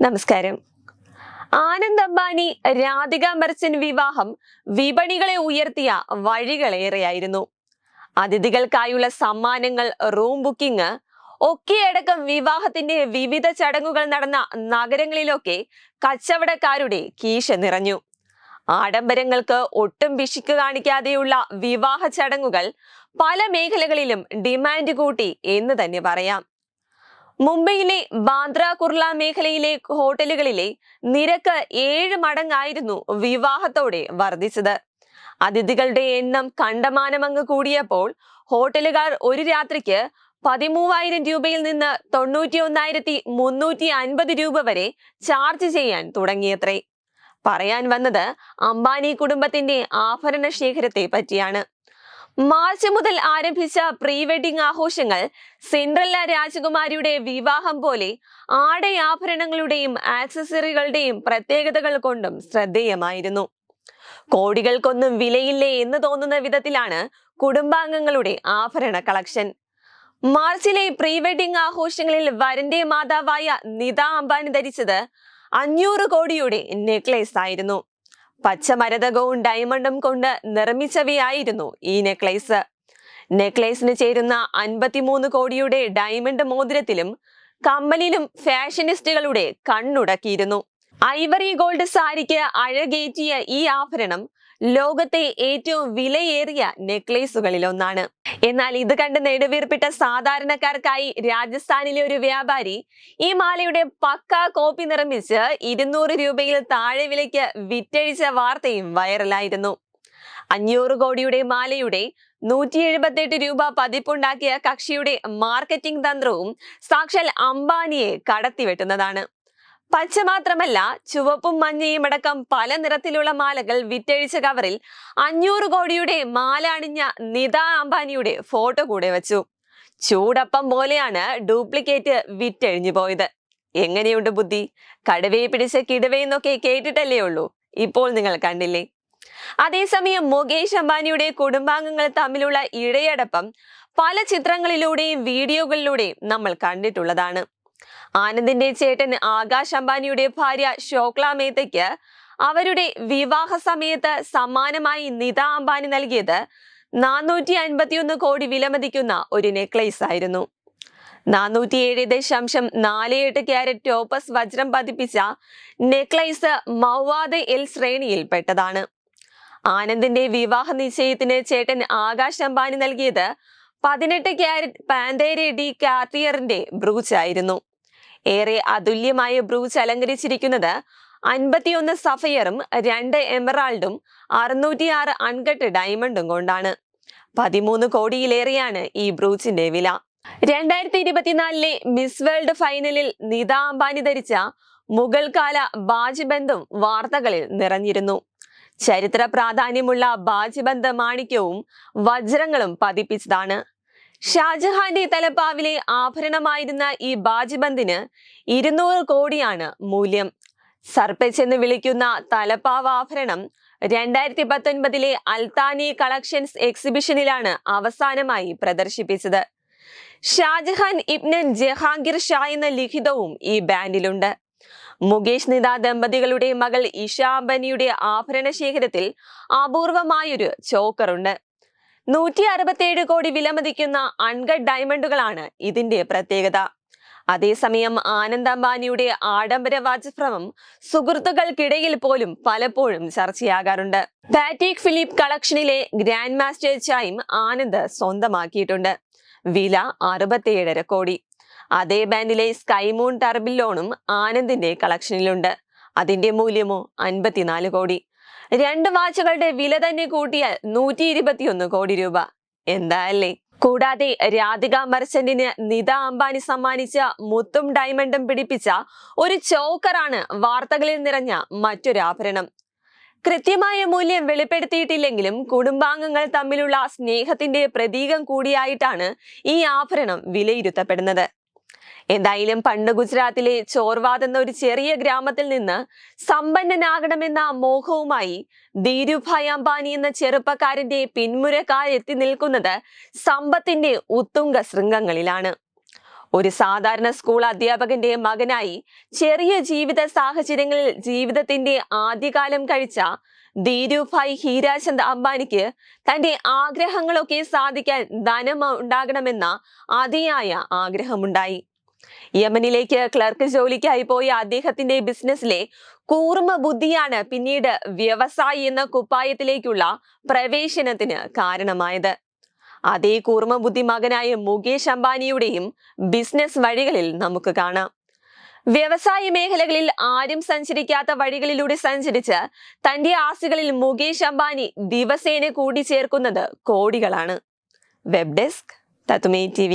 നമസ്കാരം. ആനന്ദ് അംബാനി രാധിക മെർച്ചൻ വിവാഹം വിപണികളെ ഉയർത്തിയ വഴികളേറെയായിരുന്നു. അതിഥികൾക്കായുള്ള സമ്മാനങ്ങൾ റൂം ബുക്കിംഗ് ഒക്കെയടക്കം വിവാഹത്തിന്റെ വിവിധ ചടങ്ങുകൾ നടന്ന നഗരങ്ങളിലൊക്കെ കച്ചവടക്കാരുടെ കീശ നിറഞ്ഞു. ആഡംബരങ്ങൾക്ക് ഒട്ടും പിശുക്ക് കാണിക്കാതെയുള്ള വിവാഹ ചടങ്ങുകൾ പല മേഖലകളിലും ഡിമാൻഡ് കൂട്ടി എന്ന് തന്നെ പറയാം. മുംബൈയിലെ ബാന്ദ്ര കുർള മേഖലയിലെ ഹോട്ടലുകളിലെ നിരക്ക് ഏഴ് മടങ്ങായിരുന്നു വിവാഹത്തോടെ വർദ്ധിച്ചത്. അതിഥികളുടെ എണ്ണം കണ്ടമാനമങ്ങ് കൂടിയപ്പോൾ ഹോട്ടലുകാർ ഒരു രാത്രിക്ക് പതിമൂവായിരം രൂപയിൽ നിന്ന് തൊണ്ണൂറ്റി ഒന്നായിരത്തി മുന്നൂറ്റി അൻപത് രൂപ വരെ ചാർജ് ചെയ്യാൻ തുടങ്ങിയത്രേ. പറയാൻ വന്നത് അംബാനി കുടുംബത്തിന്റെ ആഭരണ ശേഖരത്തെ പറ്റിയാണ്. മാർച്ച് മുതൽ ആരംഭിച്ച പ്രീ വെഡിംഗ് ആഘോഷങ്ങൾ സിൻഡ്രല്ല രാജകുമാരിയുടെ വിവാഹം പോലെ ആടയാഭരണങ്ങളുടെയും ആക്സസറികളുടെയും പ്രത്യേകതകൾ കൊണ്ടും ശ്രദ്ധേയമായിരുന്നു. കോടികൾക്കൊന്നും വിലയില്ലേ എന്ന് തോന്നുന്ന വിധത്തിലാണ് കുടുംബാംഗങ്ങളുടെ ആഭരണ കളക്ഷൻ. മാർച്ചിലെ പ്രീ വെഡിംഗ് ആഘോഷങ്ങളിൽ വരന്റെ മാതാവായ നിത അംബാനി ധരിച്ചത് അഞ്ഞൂറ് കോടിയുടെ നെക്ലേസ് ആയിരുന്നു. പച്ചമരതകവും ഡയമണ്ടും കൊണ്ട് നിർമ്മിച്ചവയായിരുന്നു ഈ നെക്ലേസ്. നെക്ലേസിന് ചേരുന്ന അൻപത്തിമൂന്ന് കോടിയുടെ ഡയമണ്ട് മോതിരത്തിലും കമ്മലിലും ഫാഷനിസ്റ്റുകളുടെ കണ്ണുടക്കിയിരുന്നു. ഐവറി ഗോൾഡ് സാരിക്ക് അഴകേറ്റിയ ഈ ആഭരണം ലോകത്തെ ഏറ്റവും വിലയേറിയ നെക്ലേസുകളിൽ ഒന്നാണ്. എന്നാൽ ഇത് കണ്ട് നെടുവീർപ്പിട്ട സാധാരണക്കാർക്കായി രാജസ്ഥാനിലെ ഒരു വ്യാപാരി ഈ മാലയുടെ പക്ക കോപ്പി നിർമ്മിച്ച് ഇരുന്നൂറ് രൂപയിൽ താഴെ വിലയ്ക്ക് വിറ്റഴിച്ച വാർത്തയും വൈറലായിരുന്നു. അഞ്ഞൂറ് കോടിയുടെ മാലയുടെ നൂറ്റി എഴുപത്തെട്ട് രൂപ പതിപ്പുണ്ടാക്കിയ കക്ഷിയുടെ മാർക്കറ്റിംഗ് തന്ത്രവും സാക്ഷാൽ അംബാനിയെ കടത്തിവെട്ടുന്നതാണ്. പച്ച മാത്രമല്ല ചുവപ്പും മഞ്ഞയും അടക്കം പല നിറത്തിലുള്ള മാലകൾ വിറ്റഴിച്ച കവറിൽ അഞ്ഞൂറ് കോടിയുടെ മാല അണിഞ്ഞ നിത അംബാനിയുടെ ഫോട്ടോ കൂടെ വെച്ചു. ചൂടപ്പം പോലെയാണ് ഡ്യൂപ്ലിക്കേറ്റ് വിറ്റഴിഞ്ഞു പോയത്. എങ്ങനെയുണ്ട് ബുദ്ധി? കടുവയെ പിടിച്ച കിടവയെന്നൊക്കെ കേട്ടിട്ടല്ലേ ഉള്ളൂ. ഇപ്പോൾ നിങ്ങൾ കണ്ടില്ലേ? അതേസമയം മുകേഷ് അംബാനിയുടെ കുടുംബാംഗങ്ങൾ തമ്മിലുള്ള ഇഴയടപ്പം പല ചിത്രങ്ങളിലൂടെയും വീഡിയോകളിലൂടെയും നമ്മൾ കണ്ടിട്ടുള്ളതാണ്. ആനന്ദിന്റെ ചേട്ടൻ ആകാശ് അംബാനിയുടെ ഭാര്യ ശോക്ല മേത്തയ്ക്ക് അവരുടെ വിവാഹ സമയത്ത് സമ്മാനമായി നിത അംബാനി നൽകിയത് നാനൂറ്റി അൻപത്തിയൊന്ന് കോടി വിലമതിക്കുന്ന ഒരു നെക്ലേസ് ആയിരുന്നു. നാനൂറ്റിയേഴ് ദശാംശം നാല് എട്ട് ക്യാരറ്റ് ടോപ്പസ് വജ്രം പതിപ്പിച്ച നെക്ലേസ് മൗവാദ് എൽ ശ്രേണിയിൽപ്പെട്ടതാണ് ആനന്ദിന്റെ വിവാഹ നിശ്ചയത്തിന് ചേട്ടൻ ആകാശ് അംബാനി നൽകിയത് പതിനെട്ട് ക്യാരറ്റ് പാന്തേരെ ഡി കാർട്ടിയറിന്റെ ബ്രൂച്ച് ആയിരുന്നു. ഏറെ അതുല്യമായ ബ്രൂച്ച് അലങ്കരിച്ചിരിക്കുന്നത് അൻപത്തിയൊന്ന് സഫയറും രണ്ട് എമറാൾഡും അറുന്നൂറ്റിയാറ് അൺകട്ട് ഡയമണ്ടും കൊണ്ടാണ്. പതിമൂന്ന് കോടിയിലേറെയാണ് ഈ ബ്രൂച്ചിന്റെ വില. രണ്ടായിരത്തി ഇരുപത്തിനാലിലെ മിസ് വേൾഡ് ഫൈനലിൽ നിത അംബാനി ധരിച്ച മുഗൾ കാല ബാജിബന്ധം വാർത്തകളിൽ നിറഞ്ഞിരുന്നു. ചരിത്ര പ്രാധാന്യമുള്ള ബാജിബന്ധ മാണിക്യവും വജ്രങ്ങളും പതിപ്പിച്ചതാണ്. ഷാജഹാന്റെ തലപ്പാവിലെ ആഭരണമായിരുന്ന ഈ ബാജിബന്ദിന് ഇരുന്നൂറ് കോടിയാണ് മൂല്യം. സർപ്പച്ച് എന്ന് വിളിക്കുന്ന തലപ്പാവ് ആഭരണം രണ്ടായിരത്തി പത്തൊൻപതിലെ അൽത്താനി കളക്ഷൻസ് എക്സിബിഷനിലാണ് അവസാനമായി പ്രദർശിപ്പിച്ചത്. ഷാജഹാൻ ഇബ്നൻ ജഹാംഗീർ ഷാ എന്ന ലിഖിതവും ഈ ബാൻഡിലുണ്ട്. മുകേഷ് നിത ദമ്പതികളുടെ മകൾ ഇഷ അംബനിയുടെ ആഭരണ ശേഖരത്തിൽ അപൂർവമായൊരു ചോക്കറുണ്ട്. നൂറ്റി അറുപത്തിയേഴ് കോടി വിലമതിക്കുന്ന അൺകട്ട് ഡയമണ്ടുകളാണ് ഇതിന്റെ പ്രത്യേകത. അതേസമയം ആനന്ദ് അംബാനിയുടെ ആഡംബര വാചഭ്രമം സുഹൃത്തുക്കൾക്കിടയിൽ പോലും പലപ്പോഴും ചർച്ചയാകാറുണ്ട്. പാറ്റിക് ഫിലിപ്പ് കളക്ഷനിലെ ഗ്രാൻഡ് മാസ്റ്റർ ചൈം ആനന്ദ് സ്വന്തമാക്കിയിട്ടുണ്ട്. വില അറുപത്തിയേഴര കോടി. അതേ ബാൻഡിലെ സ്കൈമൂൺ ടർബില്ലോണും ആനന്ദിന്റെ കളക്ഷനിലുണ്ട്. അതിന്റെ മൂല്യമോ അൻപത്തിനാല് കോടി. രണ്ട് വാച്ചുകളുടെ വില തന്നെ കൂട്ടിയാൽ നൂറ്റി ഇരുപത്തിയൊന്ന് കോടി രൂപ. എന്താ അല്ലേ? കൂടാതെ രാധിക മർച്ചന്റിന് നിത അംബാനി സമ്മാനിച്ച മുത്തും ഡയമണ്ടും പിടിപ്പിച്ച ഒരു ചോക്കറാണ് വാർത്തകളിൽ നിറഞ്ഞ മറ്റൊരു ആഭരണം. കൃത്യമായ മൂല്യം വെളിപ്പെടുത്തിയിട്ടില്ലെങ്കിലും കുടുംബാംഗങ്ങൾ തമ്മിലുള്ള സ്നേഹത്തിന്റെ പ്രതീകം കൂടിയായിട്ടാണ് ഈ ആഭരണം വിലയിരുത്തപ്പെടുന്നത്. എന്തായാലും പണ്ട് ഗുജറാത്തിലെ ചോർവാദ് എന്ന ഒരു ചെറിയ ഗ്രാമത്തിൽ നിന്ന് സമ്പന്നനാകണമെന്ന മോഹവുമായി ധീരുഭായ് അംബാനി എന്ന ചെറുപ്പക്കാരന്റെ പിന്മുരക്കാർ എത്തി നിൽക്കുന്നത് സമ്പത്തിന്റെ ഉത്തുംഗ ശൃംഗങ്ങളിലാണ്. ഒരു സാധാരണ സ്കൂൾ അധ്യാപകന്റെ മകനായി ചെറിയ ജീവിത സാഹചര്യങ്ങളിൽ ജീവിതത്തിന്റെ ആദ്യകാലം കഴിച്ച ധീരുഭായ് ഹീരാചന്ദ് അംബാനിക്ക് തന്റെ ആഗ്രഹങ്ങളൊക്കെ സാധിക്കാൻ ധനം ഉണ്ടാകണമെന്ന അതിയായ ആഗ്രഹമുണ്ടായി. യമനിലേക്ക് ക്ലർക്ക് ജോലിക്കായി പോയ അദ്ദേഹത്തിന്റെ ബിസിനസ്സിലെ കൂർമ്മ ബുദ്ധിയാണ് പിന്നീട് വ്യവസായി എന്ന കുപ്പായത്തിലേക്കുള്ള പ്രവേശനത്തിന് കാരണമായത്. അതേ കൂർമ്മ ബുദ്ധി മകനായ മുകേഷ് അംബാനിയുടെയും ബിസിനസ് വഴികളിൽ നമുക്ക് കാണാം. വ്യവസായ മേഖലകളിൽ ആരും സഞ്ചരിക്കാത്ത വഴികളിലൂടെ സഞ്ചരിച്ച് തന്റെ ആസ്തികളിൽ മുകേഷ് അംബാനി ദിവസേന കൂടിച്ചേർക്കുന്നത് കോടികളാണ്. വെബ് ഡെസ്ക് തത്തുമേ ടി